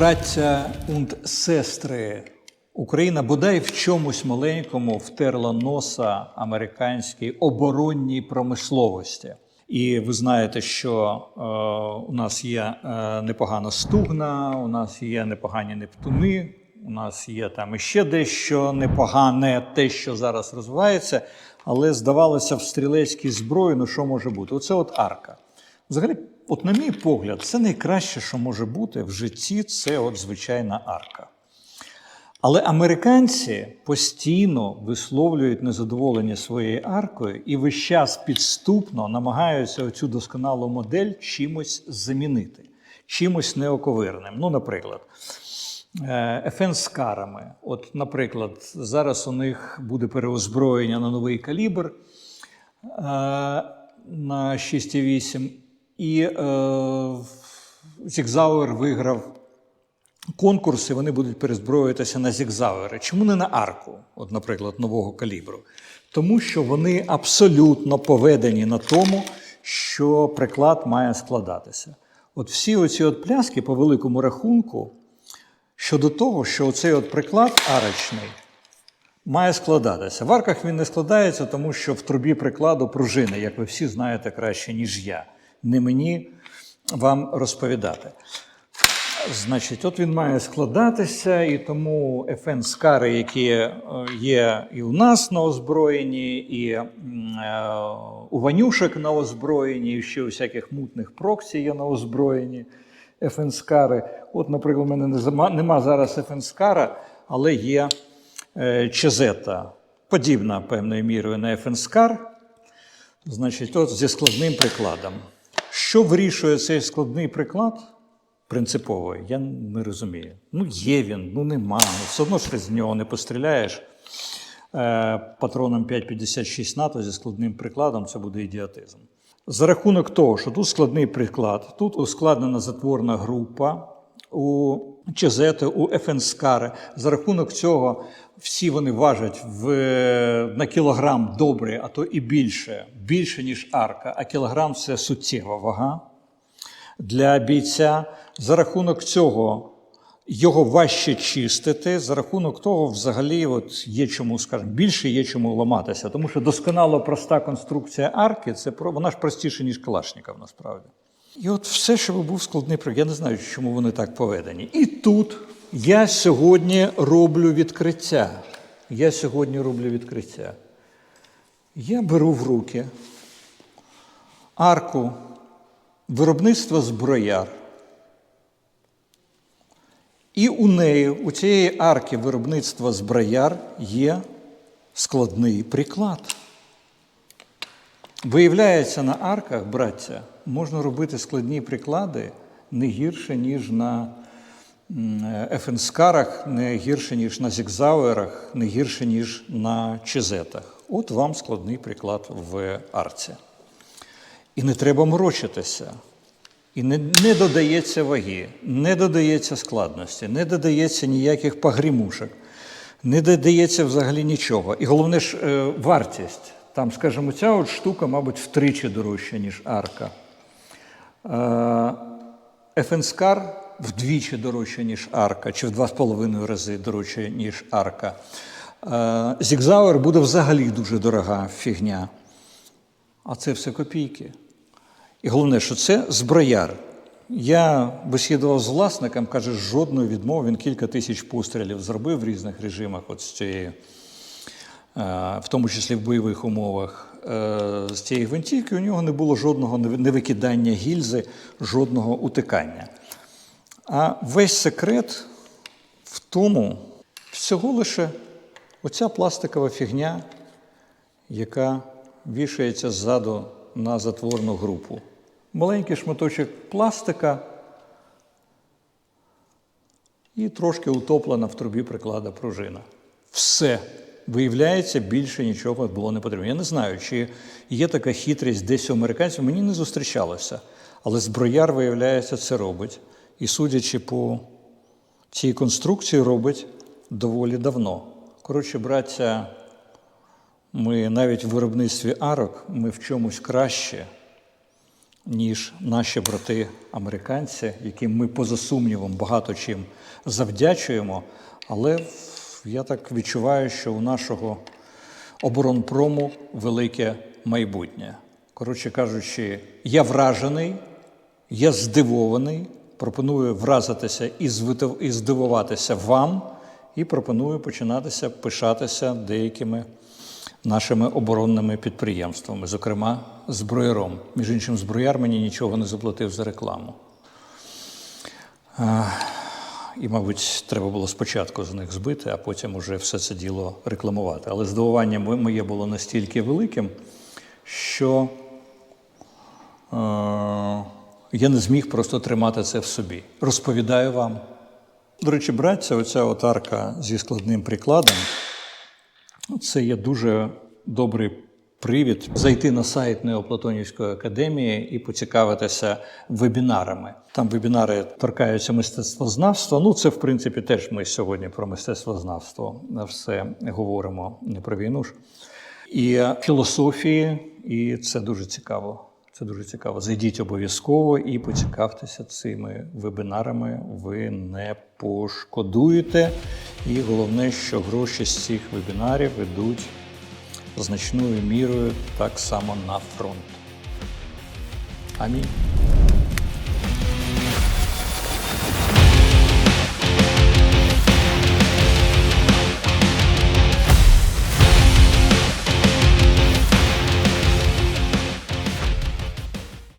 Браття und сестри, Україна бодай в чомусь маленькому втерла носа американській оборонній промисловості. І ви знаєте, що е, у нас є е, непогана стугна, у нас є непогані нептуни, у нас є там іще дещо непогане, те, що зараз розвивається, але здавалося, в стрілецькій зброї, ну що може бути? Оце от арка. Взагалі, от на мій погляд, це найкраще, що може бути в житті, це от звичайна арка. Але американці постійно висловлюють незадоволення своєю аркою і весь час підступно намагаються оцю досконалу модель чимось замінити, чимось неоковирним. Ну, наприклад, е, ФН з карами. От, наприклад, зараз у них буде переозброєння на новий калібр е, на 6,8, і е, Зігзауер виграв конкурси, вони будуть перезброюватися на зігзавери. Чому не на арку, от, наприклад, нового калібру? Тому що вони абсолютно поведені на тому, що приклад має складатися. От всі оці от пляски по великому рахунку щодо того, що оцей от приклад арочний має складатися. В арках він не складається, тому що в трубі прикладу пружини, як ви всі знаєте краще, ніж я. Не мені вам розповідати. Значить, от він має складатися, і тому ФН скари, які е, є і у нас на озброєнні, і е, у Ванюшек на озброєнні, і ще у всяких мутних проксі є на озброєнні ФН скари. От, наприклад, у мене нема, зараз ФН скара, але є е, Чезета, подібна певною мірою на ФН скар. Значить, от зі складним прикладом. Що вирішує цей складний приклад? принципово, я не розумію. Ну, є він, ну нема. Ну, все одно ж ти з нього не постріляєш. Е, патроном 5,56 НАТО зі складним прикладом це буде ідіотизм. За рахунок того, що тут складний приклад, тут ускладнена затворна група у Чезети, у ФНСКари. За рахунок цього всі вони важать в, на кілограм добре, а то і більше, більше, ніж арка, а кілограм це суттєва вага для бійця. За рахунок цього його важче чистити. За рахунок того, взагалі, от є чому, скажімо, більше є чому ламатися. Тому що досконало проста конструкція арки, це вона ж простіша, ніж Калашников, насправді. І от все, що був складний проєкт, я не знаю, чому вони так поведені. І тут я сьогодні роблю відкриття. Я сьогодні роблю відкриття. Я беру в руки арку виробництва зброяр. І у неї, у цієї арки виробництва зброяр є складний приклад. Виявляється, на арках, браття, можна робити складні приклади не гірше, ніж на ефенскарах, не гірше, ніж на зігзауерах, не гірше, ніж на чезетах. От вам складний приклад в арці. І не треба морочитися. І не, не додається ваги, не додається складності, не додається ніяких погрімушок, не додається взагалі нічого. І головне ж е, вартість. Там, скажімо, ця от штука, мабуть, втричі дорожча, ніж арка. Е, Ефенскар вдвічі дорожча, ніж арка, чи в два з половиною рази дорожче, ніж арка. Е, Зігзауер буде взагалі дуже дорога фігня. А це все копійки. І головне, що це зброяр. Я бесідував з власником, каже, жодної відмови. Він кілька тисяч пострілів зробив в різних режимах, от з цієї, е, в тому числі в бойових умовах. Е, з цієї гвинтівки у нього не було жодного невикидання гільзи, жодного утикання. А весь секрет в тому, всього лише оця пластикова фігня, яка вішається ззаду на затворну групу. Маленький шматочок пластика і трошки утоплена в трубі приклада пружина. Все. Виявляється, більше нічого було не потрібно. Я не знаю, чи є така хитрість десь у американців, мені не зустрічалося. Але зброяр, виявляється, це робить. І судячи по цій конструкції, робить доволі давно. Коротше, браття, ми навіть в виробництві арок ми в чомусь краще, ніж наші брати американці, яким ми поза сумнівом багато чим завдячуємо. Але я так відчуваю, що у нашого оборонпрому велике майбутнє. Коротше кажучи, я вражений, я здивований. Пропоную вразитися і здивуватися вам, і пропоную починатися пишатися деякими нашими оборонними підприємствами, зокрема зброяром. Між іншим, зброяр мені нічого не заплатив за рекламу. І, мабуть, треба було спочатку з них збити, а потім уже все це діло рекламувати. Але здивування моє було настільки великим, що е, я не зміг просто тримати це в собі. Розповідаю вам. До речі, братця, оця от арка зі складним прикладом. Це є дуже добрий привід зайти на сайт Неоплатонівської академії і поцікавитися вебінарами. Там вебінари торкаються мистецтвознавства. Ну, це, в принципі, теж ми сьогодні про мистецтвознавство все говоримо, не про війну ж. І філософії, і це дуже цікаво. Це дуже цікаво. Зайдіть обов'язково і поцікавтеся цими вебінарами. Ви не пошкодуєте. І головне, що гроші з цих вебінарів йдуть значною мірою так само на фронт. Амінь.